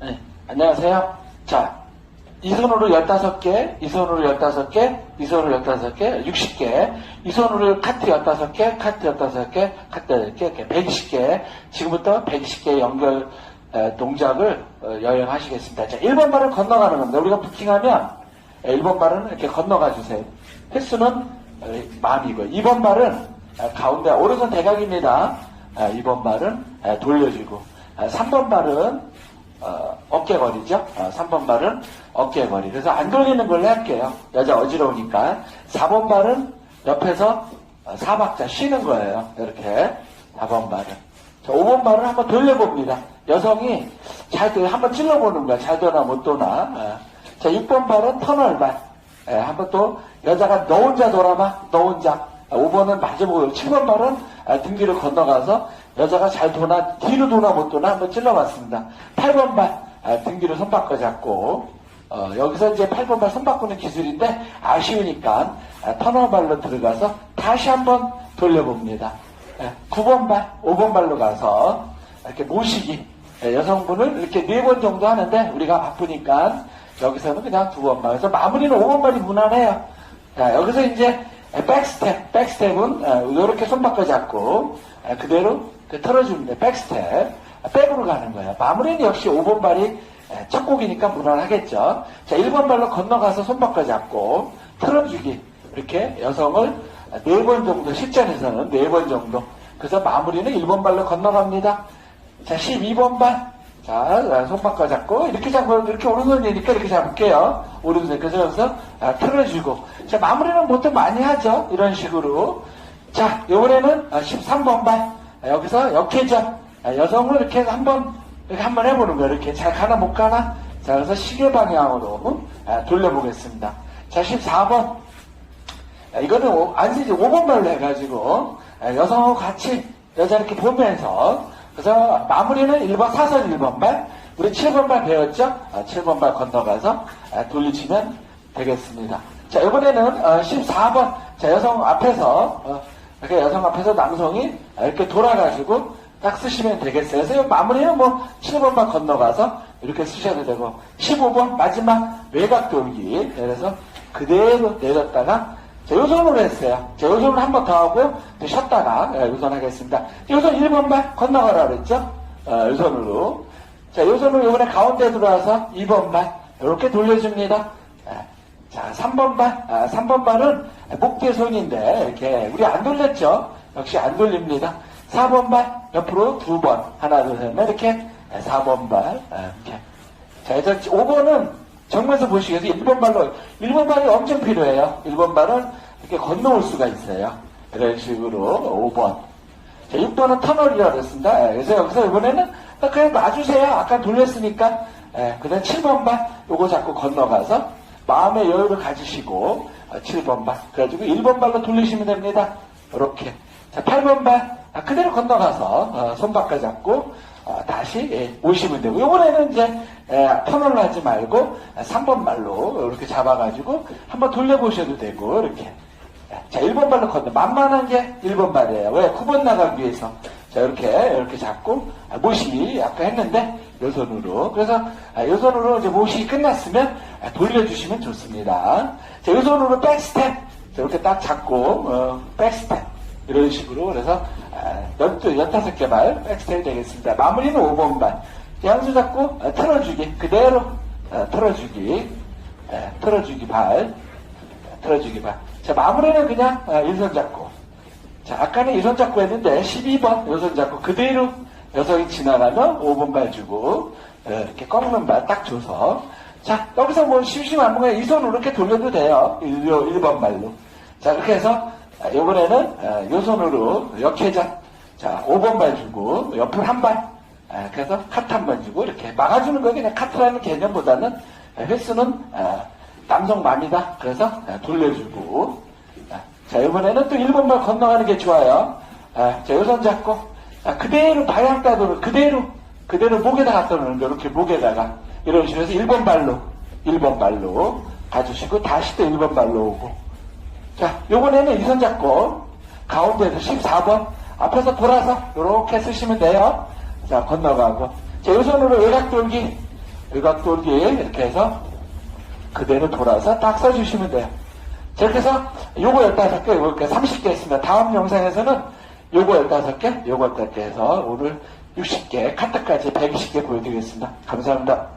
네, 안녕하세요. 자, 이 손으로 15개, 이 손으로 15개, 이 손으로 15개, 60개, 이 손으로 카트 15개, 카트 15개, 카트 8개, 이렇게 120개, 지금부터 120개 연결 에, 동작을 어, 여행하시겠습니다. 자, 1번 발을 건너가는 겁니다. 우리가 부킹하면 1번 발은 이렇게 건너가 주세요. 횟수는 어, 마음이고요. 2번 발은 어, 가운데 오른손 대각입니다. 2번 발은 에, 돌려주고 3번 발은 어, 어깨거리죠. 어, 3번 발은 어깨거리. 그래서 안 돌리는 걸로 할게요. 여자 어지러우니까. 4번 발은 옆에서 어, 사박자 쉬는 거예요. 이렇게. 4번 발은. 자, 5번 발은 한번 돌려봅니다. 여성이 잘, 도- 한번 찔러보는 거야. 잘 도나 못 도나. 어. 자, 6번 발은 터널 발. 예, 한번 또 여자가 너 혼자 돌아봐. 너 혼자. 5번은 마주보고 7번 발은 아, 등 뒤로 건너가서 여자가 잘 도나 뒤로 도나 못 도나 한번 찔러봤습니다. 8번 발 아, 등 뒤로 손 바꿔 잡고 어, 여기서 이제 8번 발 손 바꾸는 기술인데 아쉬우니까 아, 터널 발로 들어가서 다시 한번 돌려봅니다. 예, 9번 발, 5번 발로 가서 이렇게 모시기 예, 여성분을 이렇게 네번 정도 하는데 우리가 바쁘니까 여기서는 그냥 두 번만 그래서 마무리는 5번 발이 무난해요. 자, 여기서 이제 백스텝, 백스텝은 이렇게 손 바꿔 잡고 아, 그대로 그 털어줍니다. 백스텝, 아, 백으로 가는 거예요. 마무리는 역시 5번 발이 에, 첫 곡이니까 무난하겠죠. 자, 1번 발로 건너가서 손 바꿔 잡고 털어주기 이렇게 여성을 네번 정도 실전에서는 네번 정도 그래서 마무리는 1번 발로 건너갑니다. 자, 12번 발. 자, 손 바꿔 잡고, 이렇게 잡고, 이렇게 오른손이니까 이렇게 잡을게요. 오른손. 그래서 여기서 아, 틀어주고. 자, 마무리는 보통 많이 하죠. 이런 식으로. 자, 이번에는 13번 발. 아, 여기서 역회전. 아, 여성을 이렇게 한번, 이렇게 한번 해보는 거예요. 이렇게 잘 가나 못 가나? 자, 그래서 시계 방향으로 아, 돌려보겠습니다. 자, 14번. 아, 이거는 오- 안 쓰지 5번 발로 해가지고 아, 여성하고 같이 여자 이렇게 보면서 그래서 마무리는 1번 사선 1번 발 우리 7번 발 배웠죠? 아, 7번 발 건너가서 아, 돌리시면 되겠습니다. 자 이번에는 14번 자 여성 앞에서 어, 이렇게 여성 앞에서 남성이 아, 이렇게 돌아가지고 딱 쓰시면 되겠어요. 그래서 이 마무리는 뭐 7번 발 건너가서 이렇게 쓰셔도 되고 15번 마지막 외곽 돌기 그래서 그대로 내렸다가 자, 요 손으로 했어요. 자, 요 손으로 한번 더 하고, 또 쉬었다가, 예, 요손 하겠습니다. 요손 1번 발 건너가라 그랬죠? 어, 요 손으로. 자, 요 손으로 요번에 가운데 들어와서 2번 발, 이렇게 돌려줍니다. 예. 자, 3번 발, 아, 3번 발은 목뒤에 손인데, 이렇게, 우리 안 돌렸죠? 역시 안 돌립니다. 4번 발, 옆으로 두 번, 하나, 둘, 셋, 넷, 이렇게, 4번 발, 아, 이렇게. 자, 이제 5번은 정면에서 보시겠어요? 1번 발로, 1번 발이 엄청 필요해요. 1번 발은 이렇게 건너올 수가 있어요. 이런 식으로 5번. 자, 6번은 터널이라고 그랬습니다. 예, 그래서 여기서 이번에는 그냥 놔주세요. 아까 돌렸으니까. 예, 그 다음 7번 발, 요거 자꾸 건너가서 마음의 여유를 가지시고, 7번 발. 그래가지고 1번 발로 돌리시면 됩니다. 이렇게. 자, 8번 발, 아, 그대로 건너가서, 어, 손바꿔 잡고, 어, 다시 예, 오시면 되고. 이번에는 이제 예, 터널로 하지 말고 3번 발로 이렇게 잡아가지고 한번 돌려보셔도 되고 이렇게. 예, 자 1번 발로 건너. 만만한 게 1번 발이에요. 왜? 9번 나가기 위해서. 자 이렇게 이렇게 잡고 아, 모시기 아까 했는데 요 손으로 그래서 아, 요 손으로 이제 모시기 끝났으면 아, 돌려주시면 좋습니다 자요 손으로 백스텝 자, 이렇게 딱 잡고 어, 백스텝 이런 식으로 그래서 아, 열두 열다섯 개발 백스텝이 되겠습니다. 마무리는 5번 발. 양수 잡고 아, 틀어주기 그대로 아, 틀어주기 아, 틀어주기 발 아, 틀어주기 발. 자 마무리는 그냥 아, 일손 잡고. 자 아까는 일손 잡고 했는데 12번 일손 잡고 그대로 여성이 지나가면 5번 발 주고 어, 이렇게 꺾는 발 딱 줘서 자 여기서 뭐 심심하면 그냥 이 손으로 이렇게 돌려도 돼요. 1, 1번 발로. 자, 그렇게 해서, 아, 요번에는, 아, 요 손으로 역회전. 자, 5번 발 주고, 옆을 한 발. 아, 그래서 카트 한 번 주고, 이렇게 막아주는 거 그냥 카트라는 개념보다는 아, 횟수는, 아, 남성 맘이다. 그래서 아, 돌려주고. 아, 자, 이번에는 또 1번 발 건너가는 게 좋아요. 아, 자, 요손 잡고, 아, 그대로 방향 따도록, 그대로, 그대로 목에다 갖다 놓는 거, 이렇게 목에다가. 이런 식으로 해서 1번 발로, 1번 발로 가주시고, 다시 또 1번 발로 오고. 자, 요번에는 이 손 잡고 가운데에서 14번 앞에서 돌아서 이렇게 쓰시면 돼요. 자, 건너가고. 자, 요 손으로 외곽 돌기. 일각돌기 이렇게 해서 그대로 돌아서 딱 써주시면 돼요. 자, 이렇게 해서 요거 15개, 요거 이렇게 30개 했습니다. 다음 영상에서는 요거 15개, 요거 15개 해서 오늘 60개, 카트까지 120개 보여드리겠습니다. 감사합니다.